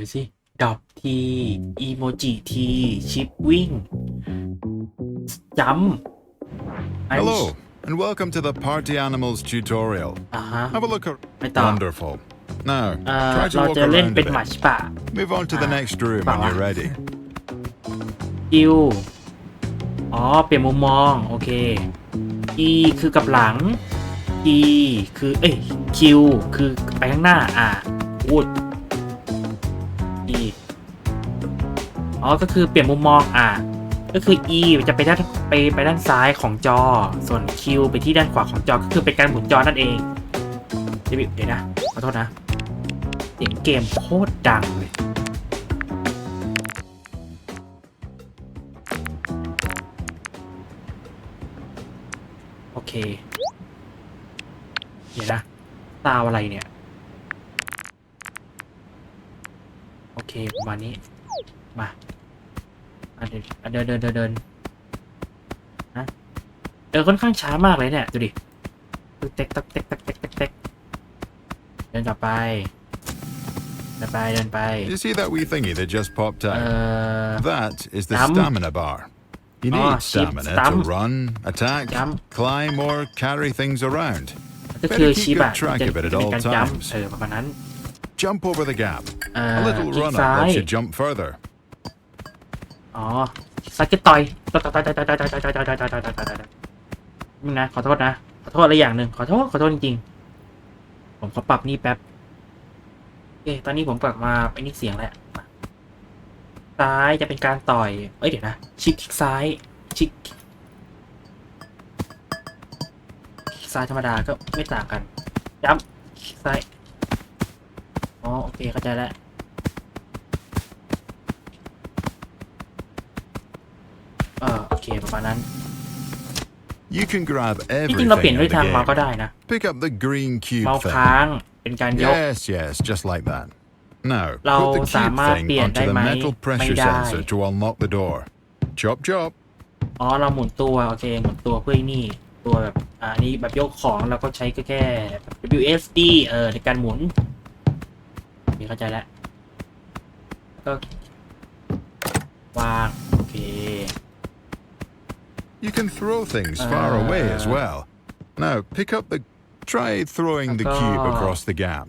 ดูสิดอบทีอีโมจิทีชิปวิ่งจัมไอ Hello, and welcome to the Party Animals tutorial. อ่าฮะ Have a look at. ไปต่อ Wonderful. Now, เอ่อ try to เรา walk จะเล่น around เป็ a นหมา bit. ชิบะ Move on to the Ah, next room when bawa. you're ready. คิวอ๋อ เปลี่ยนมุมมอง โอเค E คือกับหลัง E คือ เอ้ย Q คือไปข้างหน้า อ่าพู อ๋อก็คือเปลี่ยนมุมมองอ่าก็คือ E จะไปด้านไปไปด้านซ้ายของจอ ส่วน Q ไปที่ด้านขวาของจอ ก็คือเป็นการหมุนจอนั่นเองเดี๋ยวนะขอโทษนะเสียงเกมโคตรดังเลยโอเค เดี๋ยวนะตาวอะไรเนี่ย โอเค ประมาณนี้ มา เดินอ่ะเดินเดินเดินเดินนะเดินค่อนข้างช้ามากเลยเนี่ย ดูดิตึกเต็กตักเต็กตักเต็กตักเต็กเดินกลับไป เดินไป เดินไป You see that wee thingy that just popped เอ่ out? อ That is the Stam. stamina bar. You Ah, need sheep stamina stam. to run, attack, Stam. climb, or carry things around. ก็คือ Better keep ชิป good อะ track จะ of it at เป็น all การจัม times. เออประมาณนั้น Jump over the gap. เอ่อ A little คลิก run ซ้า up ย lets you jump further. อ๋อสเก็ตต่อยต่อยต่อยต่อยต่อยต่อยต่อยต่อยต่อยต่อยต่อยต่อยต่อยต่อยนี่นะ ขอโทษนะ ขอโทษอะไรอย่างหนึ่งขอโทษ ขอโทษจริงๆ ผมขอปรับนี่แป๊บโอเคตอนนี้ผมปรับมาไอ้นี่เสียงแล้วซ้ายจะเป็นการต่อย เอ้ยเดี๋ยวนะ ชิคคลิกซ้าย ชิคคลิกซ้ายธรรมดาก็ไม่ต่างกันย้ำคลิกซ้าย อ๋อ โอเค เข้าใจแล้ว เออโอเค ประมาณนั้น You can grab จริงๆเราเปลี่ยน everything ด้วย in ทาง the เมาส์ก็ game. ได้นะ Pick up the green cube เมาส์ thing. ค้างเป็นการยก Yes, yes, just like that. Now, เรา put the สา cube มารถ thing เปลี่ยน onto ได้ the ไหม metal ไม่ pressure ได้ sensor to unlock the door. Chop, chop. อ๋อเราหมุนตัวโอเคหมุนตัวเพื่อไอ้นี่ตัวแบบอ่านี่แบบยกของเราก็ใช้ก็แค่ WSD เออในการหมุนมีเข้าใจแล้วก็วางโอเค You can throw things far away as Uh. well. Now, pick up the. Try throwing the cube Aka. across the gap.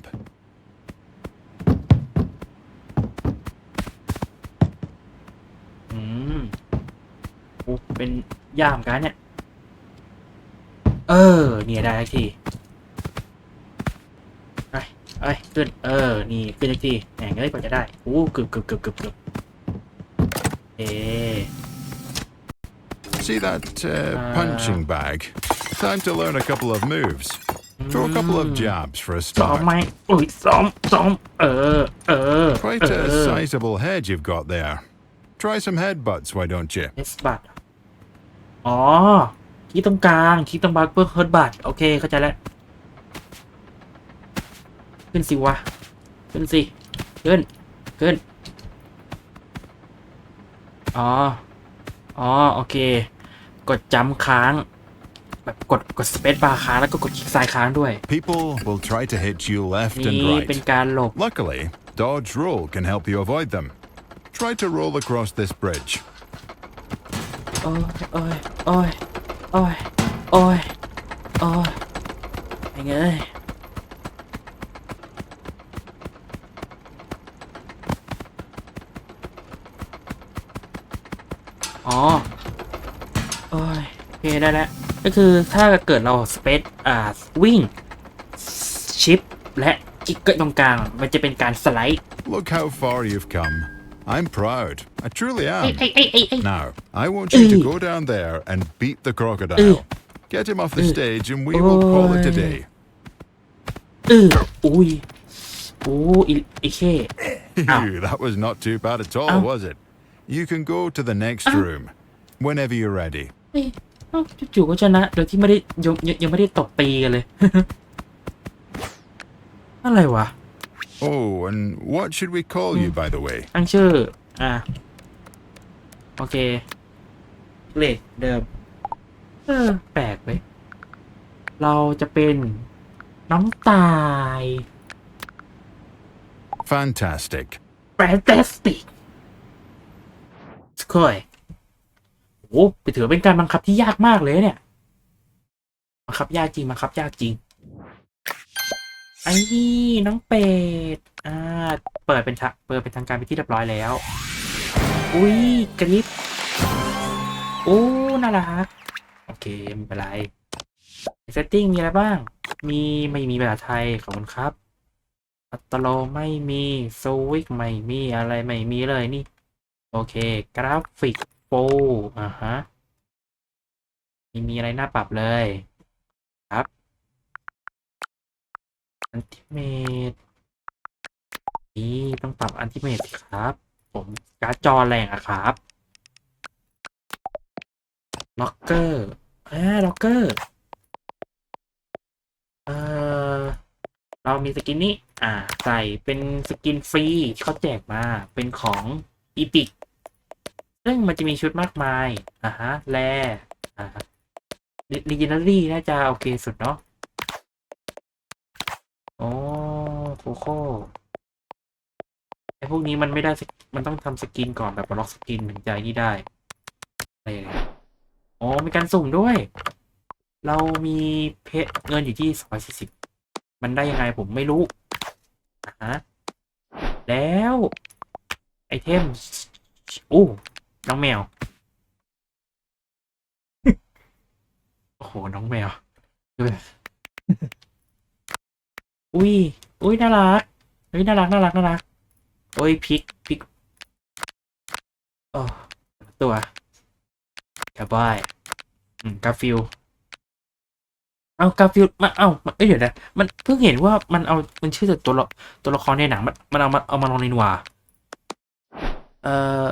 อืมโอ้เป็นย่ามกันเนี่ย เออ เนี่ยได้ทักทีไปเอ้ยขึ้น เออ นี่ขึ้นทักทีแหงเอ้ยกว่าจะได้โอ้เกือบเกือบเกือบเกือบเกือบเอ๊ะ See that uh, Uh. punching bag? Time to learn a couple of moves. Throw a couple of jabs for a ซ้อม start. ไหมอุ้ยซ้อมซ้อม เออ เออ Quite เอ a อ sizable head you've got there. Try some headbutts, why don't you? เอสบัตอ๋อคลิกตรงกลางคลิกตรงบักเพื่อเฮิร์ตบัตโอเค เข้าใจแล้ว ขึ้นสิวะ ขึ้นสิ ขึ้น ขึ้น อ๋อ อ๋อ โอเค กดจัมป์ค้าง แบบกดกดสเปซบาร์ค้างแล้วก็กดคลิกซ้ายค้างด้วย People will try to hit you left นี่ and เป็น right. การหลบ Luckily, dodge roll can help you avoid them. Try to roll across this bridge. โอ้ยโอ้ยโอ้ยโอ้ยโอ้ยโอ้ยยังไงอ๋อโอ้ยโอเค ได้แล้ว ก็คือถ้าเกิดเราสเปซอ่า วิ่ง ชิป และคลิกเกิดตรงกลาง มันจะเป็นการสไลด์ Look how far you've come. I'm proud. I truly เอ้ย am. เอ้ยเอ้ยเอ้ยเอ้ย Now, I want you to Eh. go down there and beat the crocodile. Get him off the Eh. stage and we will call it a Oi. day. เอออุ้ยโอ้อีไอเช่ Ow. that was not too bad at all, Ow. was it? You can go to the next Ow. room whenever you're ready. เอ้ยเอ้า จู่ๆก็ชนะ โดยที่ไม่ได้ยังยังยังไม่ได้ตบตีกันเลย อะไรวะ Oh, and what should we call you, by the way? ตั้งชื่อ อะ โอเค เลขเดิม เออ แปลกไป เราจะเป็นน้องตาย Fantastic. fantastic สกอย โอ้ไปถือเป็นการบังคับที่ยากมากเลยเนี่ย บังคับยากจริงบังคับยากจริง ไอ้นี่น้องเป็ด อ่า เปิดเป็นทะเปิดเป็นทางการไปที่เรียบร้อยแล้ว อุ้ยกริปโอ้น่ารัก โอเคไม่เป็นไรเซตติ้งมีอะไรบ้าง มีไม่มีภาษาไทยขอบคุณครับ อัตโลไม่มีสวิกไม่มีอะไรไม่มีเลยนี่ โอเค กราฟิก โฟอ่าฮะไม่มีอะไรน่าปรับเลยครับอันติเมตนี่ต้องปรับอันติเมตสิครับ ผมการ์ดจอแรงอะครับล็อกเกอร์อ่าล็อกเกอร์เออเรามีสกินนี้ อ่า ใส่เป็นสกินฟรีที่เขาแจกมาเป็นของอีพิก ซึ่งมันจะมีชุดมากมายอ่าฮะแลอ่าลิจินารี่น่าจะโอเคสุดเนาะโอ้โคโค่ไอพวกนี้มันไม่ได้ มันต้องทำสกินก่อนแบบล็อกสกินถึงจะนี่ได้อะไรอย่างเงี้ยอ๋อมีการสุ่มด้วย เรามีเพชรเงินอยู่ที่สองสี่สิบมันได้ยังไงผมไม่รู้อะฮะแล้ว ไอเทมอู้ น้องแมว โอ้โห น้องแมว อุ้ย อุ้ย น่ารักเฮ้ย น่ารัก น่ารัก น่ารัก โอ้ยพริกพริกโอ้ตัวกาบายอืมกาฟิลเอากาฟิลมาเอามาเอ้ยเดี๋ยวนะ มันเพิ่งเห็นว่ามันเอา มันชื่อตัวละตัวละครในหนัง มัน มันเอามาเอามาลงในนัวเอ่อ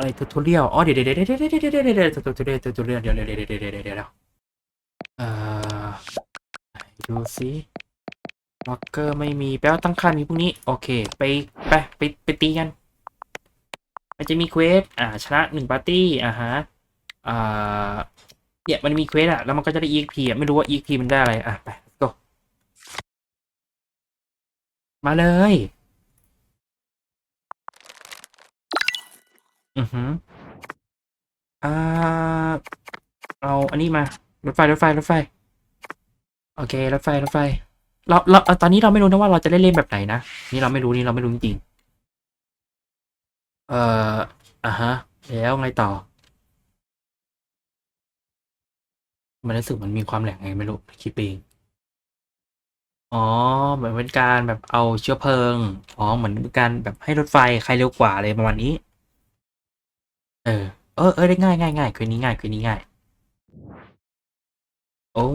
อะไรทูทุเรียวอ๋อเดี๋ยวเดี๋ยวเดี๋ยวเดี๋ยวเดี๋ยวเดี๋ยวเดี๋ยวทูทูเรียลทูทูเดี๋ยวเดี๋ยวเดี๋ยวเดี๋ยวเดี๋ยวเดี๋ยวเอ่อดูสิล็อกเกอร์ไม่มีแปลว่าตั้งค่ามีพวกนี้ โอเค ไปไปไปไปตีกัน มันจะมีเควสอ่าชนะหนึ่งปาร์ตี้อ่าฮะอ่าเนี่ยมันมีเควสอะแล้วมันก็จะได้ EXP อะไม่รู้ว่า EXP มันได้อะไร อะ ไปมาเลย อือหืออ่า เอาอันนี้มา รถไฟ รถไฟ รถไฟ โอเค รถไฟ รถไฟ เรา เราเอาตอนนี้เราไม่รู้นะว่าเราจะเล่นเล่นแบบไหนนะ นี่เราไม่รู้ นี่เราไม่รู้จริงๆเอ่อ อะฮะ แล้วไงต่อ มันรู้สึกมันมีความแหลกไงไม่รู้คิดเองอ๋อ เหมือนเป็นการแบบเอาเชื้อเพลิง อ๋อ เหมือนเป็นการแบบให้รถไฟใครเร็วกว่าอะไรประมาณนี้ ออ เออเออได้ง่ายง่ายง่ายคืนนี้ง่ายคืนนี้ง่าย โอ้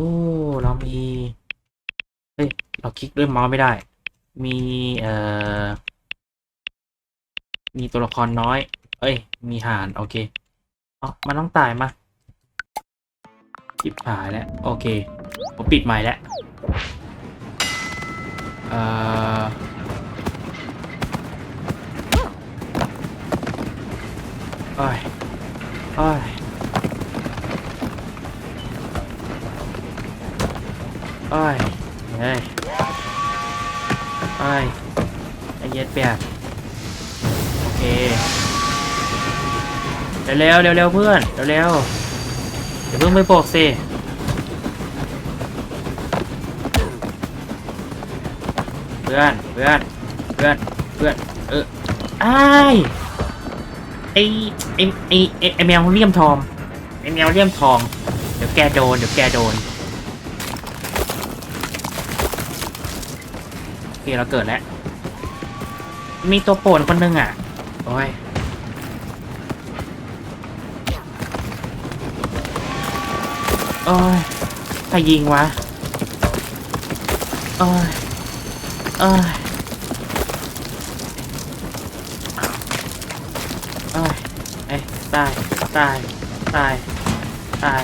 เรามี เฮ้ย เราคลิกด้วยเมาส์ไม่ได้ มี เอ่อ มีตัวละครน้อย เอ้ย มีห่าน โอเคอ๋อมันต้องตายมาจิบหายแล้ว โอเค ผมปิดไมค์แล้ว เอ่อโอ้ย อ้ยโอ้ยเฮ้ยโอ้ยไอเย็ดเปียกโอเค เร็วๆเร็วๆเพื่อน เร็วๆเดี๋ยวเพิ่งไปโบกสิเพื่อน เพื่อน เพื่อน เพื่อน เอออ้าย ไอ้ไอไอไอ้ไอแมวเลี่ยมทองไอแมวเลี่ยมทอง เดี๋ยวแกโดนเดี๋ยวแกโดนโอเคเราเกิดแล้ว มีตัวโปรดคนหนึ่งอะ โอ้ยโอ้ยใครยิงวะโอ้ยโอ้ย โอ้ยเอ้ย ตาย ตาย ตาย ตาย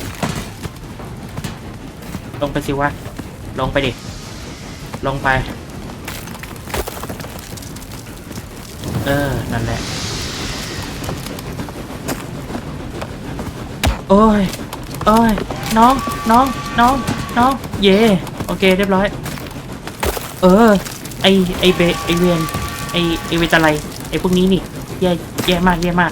ลงไปสิวะ ลงไปดิ ลงไป เออ นั่นแหละ โอ้ย โอ้ย น้อง น้อง น้อง น้อง เย่ โอเค เรียบร้อย เออ ไอไอเบไอเวียนไอไอเวตอะไรไอพวกนี้นี่ แย่ แย่มาก แย่มาก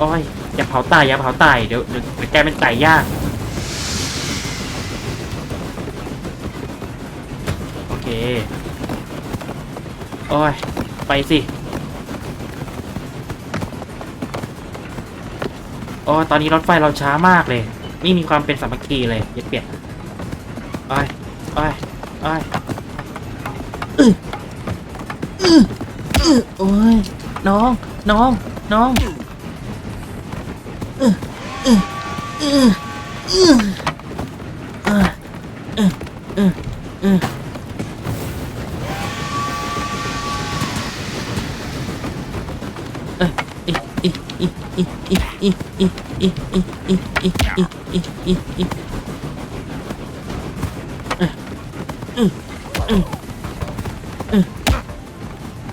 โอ้ยอย่าเผาตายอย่าเผาตายเดี๋ยวเดี๋ยวแกเป็นไก่ย่างโอเคโอ้ยไปสิโอ้ตอนนี้รถไฟเราช้ามากเลยไม่มีความเป็นสามัคคีเลยอย่าเปลี่ยนโอ้ยโอ้ยโอ้ยอ้ออื้ออโอ้ยน้องน้องน้อง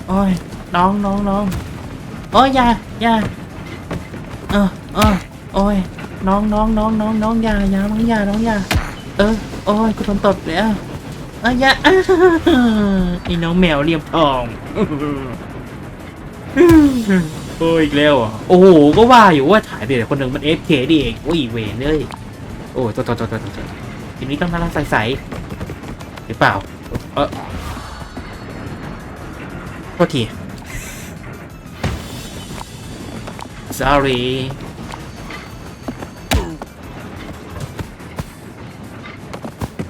ôi đón đón đón. Ôi da da. Ờ. องโอ้ยอย่าอย่าเออโอ้ยน้องน้องน้องน้องน้องยายาน้องยาน้องยาเออโอ้ยกูโดนตบแล้วเอออย่าอ้าไอ้น้องแมวเรียมทองโอ้ยอีกแล้วอะโอ้โหก็ว่าอยู่ว่าถ่ายไปแต่คนหนึ่งมันเอฟเคดิเองโอ้ยเวนเลยโอ้ยตัวตัวตัวตัวตัวทีนี้ต้องน่ารักใสๆหรือเปล่าเออโทษที sorry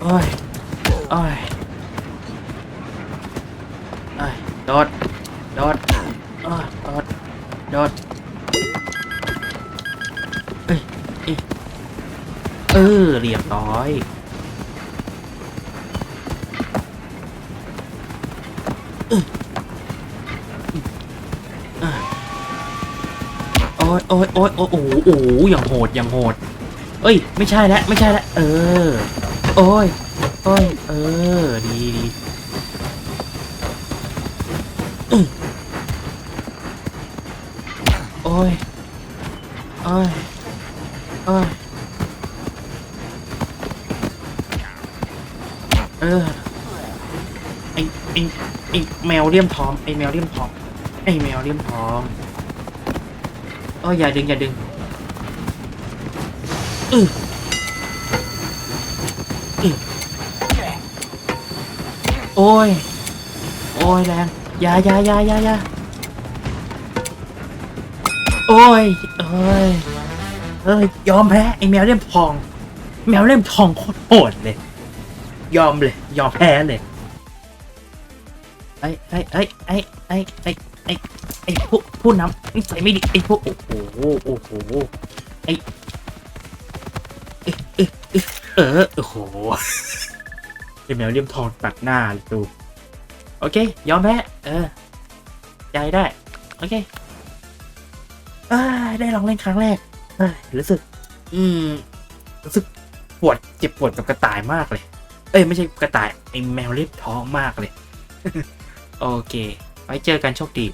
อ้ยโอ้ยโอ้ยโดดโดดโอ้ยโดดโดดเอ้ยเอ้ยเออเรียบร้อยโอ้ยโอ้ยโอ้ยโอ้ยโอ้โหโอ้โหอย่างโหดอย่างโหด เอ้ย ไม่ใช่แล้วไม่ใช่แล้วเออ โอ้ย โอ้ย เออ ดีดีโอ้ย โอ้ย โอ้ย เออ ไอไอไอแมวเลี่ยมทอง ไอแมวเลี่ยมทอง ไอแมวเลี่ยมทองโอ้ยอย่าดึงอย่าดึงอืออือ โอ้ย โอ้ยแรงยายายายายาโอ้ยเอ้ย เอ้ย ยอมแพ้ไอแมวเล่มทอง แมวเล่มทองโคตรโหดเลย ยอมเลย ยอมแพ้เลย ไอ้ไอ้ไอ้ไอ้ไอ้ไอ้ไอ้ไอ้ผู้ผู้นำนิสัยไม่ดีไอ้พวกโอ้โห โอ้โห ไอ้เอ๊ะเอ๊ะ เออโอ้โหไอ้แมวเลี่ยมทองตัดหน้าเลยดูโอเค ยอมแพ้เออใจได้ โอเคอาได้ลองเล่นครั้งแรกรู้สึก อืม รู้สึกปวดเจ็บปวดกับกระต่ายมากเลย เอ้ย ไม่ใช่กระต่ายไอแมวเล็บท้องมากเลย โอเค ไว้เจอกันโชคดี